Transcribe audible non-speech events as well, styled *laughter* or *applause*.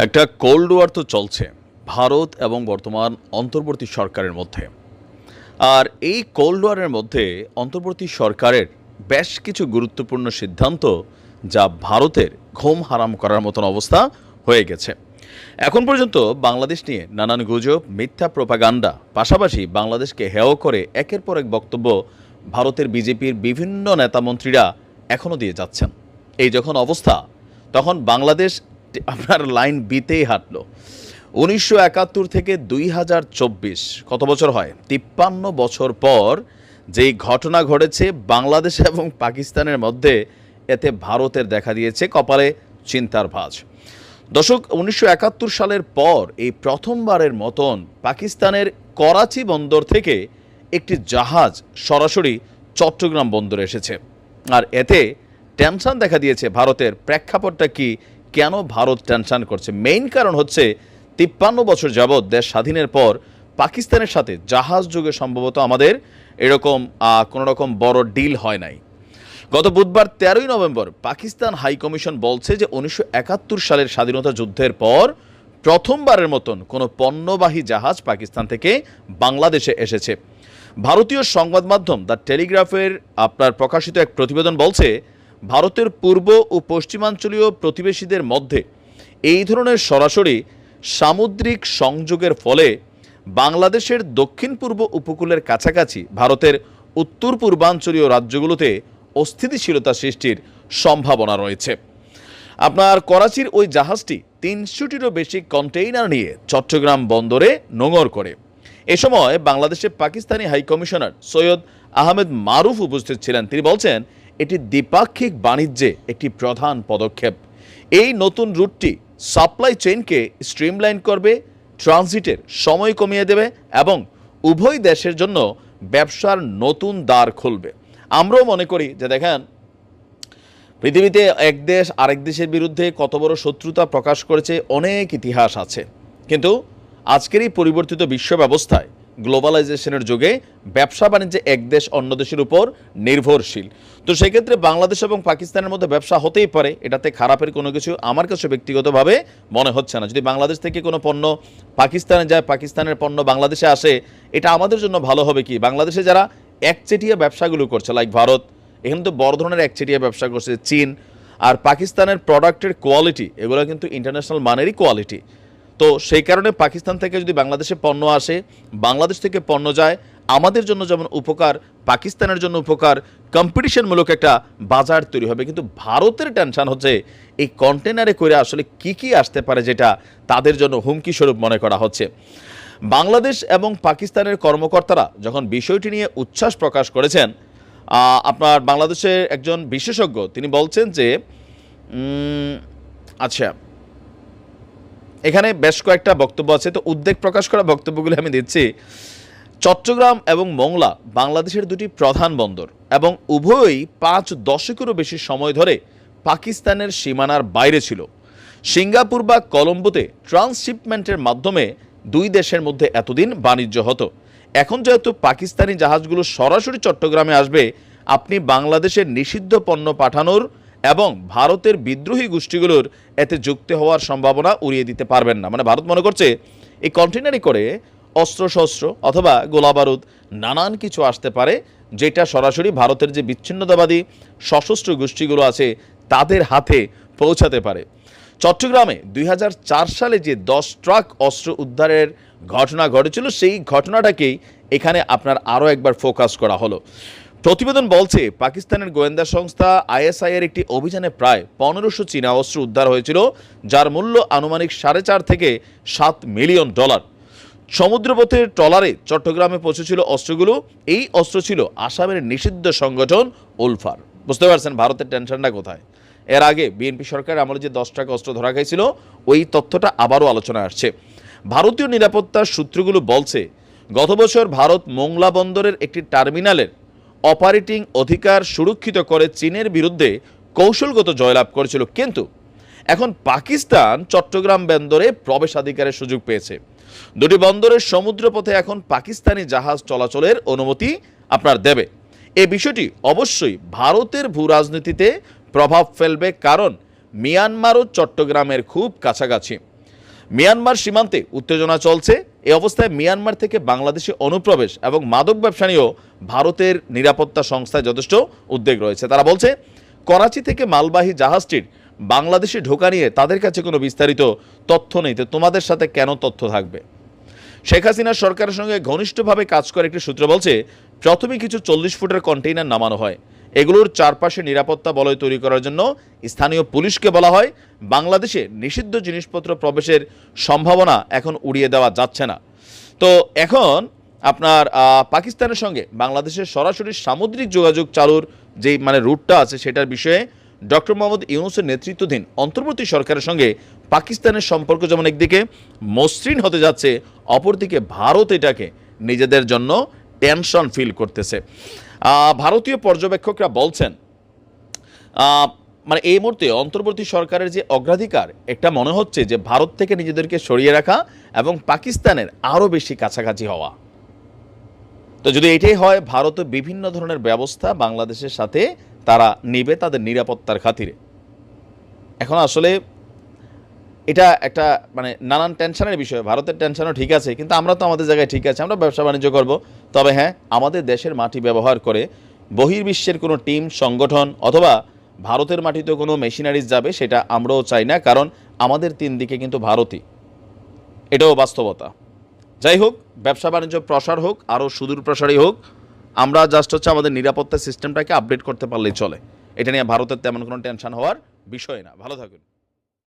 একটা cold war তো চলছে, ভারত এবং বর্তমান অন্তর্বর্তী সরকারের মধ্যে। আর এই কোল্ড ওয়ারের মধ্যে অন্তর্বর্তী সরকারের বেশ কিছু গুরুত্বপূর্ণ সিদ্ধান্ত যা ভারতের ঘুম হারাম করার মতন অবস্থা হয়ে গেছে। এখন পর্যন্ত বাংলাদেশ নিয়ে নানান গুজব, মিথ্যা প্রোপাগান্ডা, পাশাপাশি বাংলাদেশকে হেয় করে একের পর এক বক্তব্য ভারতের বিজেপির বিভিন্ন নেতামন্ত্রীরা এখনও দিয়ে যাচ্ছেন। এই যখন অবস্থা, তখন বাংলাদেশ *laughs* আপনার লাইন বিতেই হাঁটলো। উনিশশো একাত্তর থেকে দুই হাজার চব্বিশ, কত বছর হয়? তিপ্পান্ন বছর পর যেই ঘটনা ঘটেছে, বাংলাদেশ এবং পাকিস্তানের মধ্যে এতে ভারতের দেখা দিয়েছে কপালে চিন্তার ভাঁজ। দশক উনিশশো একাত্তর সালের পর এই প্রথমবারের মতন পাকিস্তানের করাচি বন্দর থেকে একটি জাহাজ সরাসরি চট্টগ্রাম বন্দরে এসেছে। আর এতে টেনশন দেখা দিয়েছে ভারতের প্রেক্ষাপটটা কি কেন ভারত টেনশন করছে? মেইন কারণ হচ্ছে তিপ্পান্ন বছর যাবৎ দেশ স্বাধীনের পর পাকিস্তানের সাথে জাহাজ যুগে সম্ভবত আমাদের এরকম কোনো রকম বড় ডিল হয় নাই। গত বুধবার তেরোই নভেম্বর পাকিস্তান হাই কমিশন বলছে যে উনিশশো একাত্তর সালের স্বাধীনতা যুদ্ধের পর প্রথমবারের মতন কোনো পণ্যবাহী জাহাজ পাকিস্তান থেকে বাংলাদেশে এসেছে। ভারতীয় সংবাদ মাধ্যম দ্য টেলিগ্রাফের আপনার প্রকাশিত এক প্রতিবেদন বলছে ভারতের পূর্ব ও পশ্চিমাঞ্চলীয় প্রতিবেশীদের মধ্যে এই ধরনের সরাসরি সামুদ্রিক সংযোগের ফলে বাংলাদেশের দক্ষিণ পূর্ব উপকূলের কাছাকাছি ভারতের উত্তর পূর্বাঞ্চলীয় রাজ্যগুলোতে অস্থিতিশীলতা সৃষ্টির সম্ভাবনা রয়েছে। আপনার করাচির ওই জাহাজটি তিনশোটিরও বেশি কন্টেইনার নিয়ে চট্টগ্রাম বন্দরে নোঙর করে। এ সময় বাংলাদেশের পাকিস্তানি হাইকমিশনার সৈয়দ আহমেদ মারুফ উপস্থিত ছিলেন। তিনি বলছেন এটি দ্বিপাক্ষিক বাণিজ্যে একটি প্রধান পদক্ষেপ। এই নতুন রুটটি সাপ্লাই চেইনকে স্ট্রিমলাইন করবে ট্রানজিটের সময় কমিয়ে দেবে এবং উভয় দেশের জন্য ব্যবসার নতুন দ্বার খুলবে। আমরাও মনে করি যে দেখেন, পৃথিবীতে এক দেশ আরেক দেশের বিরুদ্ধে কত বড় শত্রুতা প্রকাশ করেছে, অনেক ইতিহাস আছে। কিন্তু আজকের এই পরিবর্তিত বিশ্ব ব্যবস্থায় গ্লোবালাইজেশনের যুগে ব্যবসা বাণিজ্যে এক দেশ অন্য দেশের উপর নির্ভরশীল। তো সেক্ষেত্রে বাংলাদেশ এবং পাকিস্তানের মধ্যে ব্যবসা হতেই পারে, এটাতে খারাপের কোনো কিছু আমার কাছে ব্যক্তিগতভাবে মনে হচ্ছে না। যদি বাংলাদেশ থেকে কোনো পণ্য পাকিস্তানে যায়, পাকিস্তানের পণ্য বাংলাদেশে আসে, এটা আমাদের জন্য ভালো হবে কি? বাংলাদেশে যারা একচেটিয়া ব্যবসাগুলো করছে লাইক ভারত, এখানে তো বড় ধরনের একচেটিয়া ব্যবসা করছে, চীন, আর পাকিস্তানের প্রোডাক্টের কোয়ালিটি এগুলো কিন্তু ইন্টারন্যাশনাল মানেরই কোয়ালিটি তো সেই কারণে পাকিস্তান থেকে যদি বাংলাদেশে পণ্য আসে, বাংলাদেশ থেকে পণ্য যায়, আমাদের জন্য যেমন উপকার, পাকিস্তানের জন্য উপকার কম্পিটিশনমূলক একটা বাজার তৈরি হবে। কিন্তু ভারতের টেনশন হচ্ছে, এই কন্টেনারে করে আসলে কি কি আসতে পারে যেটা তাদের জন্য হুমকি স্বরূপ মনে করা হচ্ছে। বাংলাদেশ এবং পাকিস্তানের কর্মকর্তারা যখন বিষয়টি নিয়ে উচ্ছ্বাস প্রকাশ করেছেন আপনার বাংলাদেশের একজন বিশেষজ্ঞ, তিনি বলছেন যে আচ্ছা এখানে বেশ কয়েকটা বক্তব্য আছে, তো উদ্বেগ প্রকাশ করা বক্তব্যগুলি আমি দিচ্ছি। চট্টগ্রাম এবং মংলা বাংলাদেশের দুটি প্রধান বন্দর এবং উভয়ই পাঁচ দশকেরও বেশি সময় ধরে পাকিস্তানের সীমানার বাইরে ছিল। সিঙ্গাপুর বা কলম্বোতে ট্রান্সশিপমেন্টের মাধ্যমে দুই দেশের মধ্যে এতদিন বাণিজ্য হতো। এখন যেহেতু পাকিস্তানি জাহাজগুলো সরাসরি চট্টগ্রামে আসবে, আপনি বাংলাদেশের নিষিদ্ধ পণ্য পাঠানোর এবং ভারতের বিদ্রোহী গোষ্ঠীগুলোর এতে যুক্ত হওয়ার সম্ভাবনা উড়িয়ে দিতে পারবেন না। মানে ভারত মনে করছে, এই কন্টেনারে করে অস্ত্রশস্ত্র অথবা গোলাবারুদ, নানান কিছু আসতে পারে, যেটা সরাসরি ভারতের যে বিচ্ছিন্নতাবাদী সশস্ত্র গোষ্ঠীগুলো আছে, তাদের হাতে পৌঁছাতে পারে। চট্টগ্রামে দুই হাজার চার সালে যে দশ ট্রাক অস্ত্র উদ্ধারের ঘটনা ঘটেছিল, সেই ঘটনাটাকেই এখানে আপনার আরও একবার ফোকাস করা হলো। প্রতিবেদন বলছে, পাকিস্তানের গোয়েন্দা সংস্থা আইএসআই এর একটি অভিযানে প্রায় পনেরোশো চীনা অস্ত্র উদ্ধার হয়েছিল, যার মূল্য আনুমানিক সাড়ে চার থেকে সাত মিলিয়ন ডলার। সমুদ্রপথের ট্রলারে চট্টগ্রামে পৌঁছেছিল অস্ত্রগুলো, এই অস্ত্র ছিল আসামের নিষিদ্ধ সংগঠন উলফার। বুঝতে পারছেন, ভারতের টেনশনটা কোথায়? এর আগে বিএনপি সরকার আমলে যে দশ টাকা অস্ত্র ধরা খাইছিল, ওই তথ্যটা আবারও আলোচনায় আসছে। ভারতীয় নিরাপত্তার সূত্রগুলো বলছে, গত বছর ভারত মোংলা বন্দরের একটি টার্মিনালের অপারেটিং অধিকার সুরক্ষিত করে চীনের বিরুদ্ধে কৌশলগত জয়লাভ করেছিল, কিন্তু এখন পাকিস্তান চট্টগ্রাম বন্দরে প্রবেশাধিকারের সুযোগ পেয়েছে। দুটি বন্দরের সমুদ্রপথে এখন পাকিস্তানি জাহাজ চলাচলের অনুমতি আপনার দেবে। এ বিষয়টি অবশ্যই ভারতের ভূ রাজনীতিতে প্রভাব ফেলবে, কারণ মিয়ানমার ও চট্টগ্রামের খুব কাছাকাছি। মিয়ানমার সীমান্তে উত্তেজনা চলছে এই অবস্থায় মিয়ানমার থেকে বাংলাদেশে অনুপ্রবেশ এবং মাদক ব্যবসা নিয়েও ভারতের নিরাপত্তা সংস্থায় যথেষ্ট উদ্বেগ রয়েছে। তারা বলছে, করাচি থেকে মালবাহী জাহাজটির বাংলাদেশে ঢোকা নিয়ে তাদের কাছে কোনো বিস্তারিত তথ্য নেই। তো তোমাদের সাথে কেন তথ্য থাকবে? শেখ হাসিনা সরকারের সঙ্গে ঘনিষ্ঠভাবে কাজ করে একটি সূত্র বলছে প্রথমে কিছু চল্লিশ ফুটের কন্টেইনার নামানো হয়। এগুলোর চারপাশে নিরাপত্তা বলয় তৈরি করার জন্য স্থানীয় পুলিশকে বলা হয়, বাংলাদেশে নিষিদ্ধ জিনিসপত্র প্রবেশের সম্ভাবনা এখন উড়িয়ে দেওয়া যাচ্ছে না। তো এখন আপনার পাকিস্তানের সঙ্গে বাংলাদেশের সরাসরি সামুদ্রিক যোগাযোগ চালুর যেই মানে রুটটা আছে সেটার বিষয়ে ডক্টর মোহাম্মদ ইউনুসের নেতৃত্বাধীন অন্তর্বর্তী সরকারের সঙ্গে পাকিস্তানের সম্পর্ক যেমন একদিকে মসৃণ হতে যাচ্ছে, অপরদিকে ভারত এটাকে নিজেদের জন্য টেনশন ফিল করতেছে। ভারতীয় পর্যবেক্ষকরা বলছেন মানে এই মুহূর্তে অন্তর্বর্তী সরকারের যে অগ্রাধিকার, একটা মনে হচ্ছে যে ভারত থেকে নিজেদেরকে সরিয়ে রাখা এবং পাকিস্তানের আরও বেশি কাছাকাছি হওয়া। তো যদি এটাই হয়, ভারত বিভিন্ন ধরনের ব্যবস্থা বাংলাদেশের সাথে তারা নেবে তাদের নিরাপত্তার খাতিরে। এখন আসলে এটা একটা মানে নানান টেনশনের বিষয়। ভারতের টেনশনও ঠিক আছে, কিন্তু আমরা তো আমাদের জায়গায় ঠিক আছে, আমরা ব্যবসা বাণিজ্য করব। তবে হ্যাঁ আমাদের দেশের মাটি ব্যবহার করে বহির্বিশ্বের কোনো টিম সংগঠন অথবা ভারতের মাটিতে কোনো মেশিনারিজ যাবে, সেটা আমরাও চাই না, কারণ আমাদের তিন দিকে কিন্তু ভারতই। এটাও বাস্তবতা। যাই হোক, ব্যবসা বাণিজ্য প্রসার হোক, আরও সুদূর প্রসারী হোক, আমরা জাস্ট হচ্ছে আমাদের নিরাপত্তা সিস্টেমটাকে আপডেট করতে পারলেই চলে। এটা নিয়ে ভারতের তেমন কোনো টেনশন হওয়ার বিষয় না। ভালো থাকুন।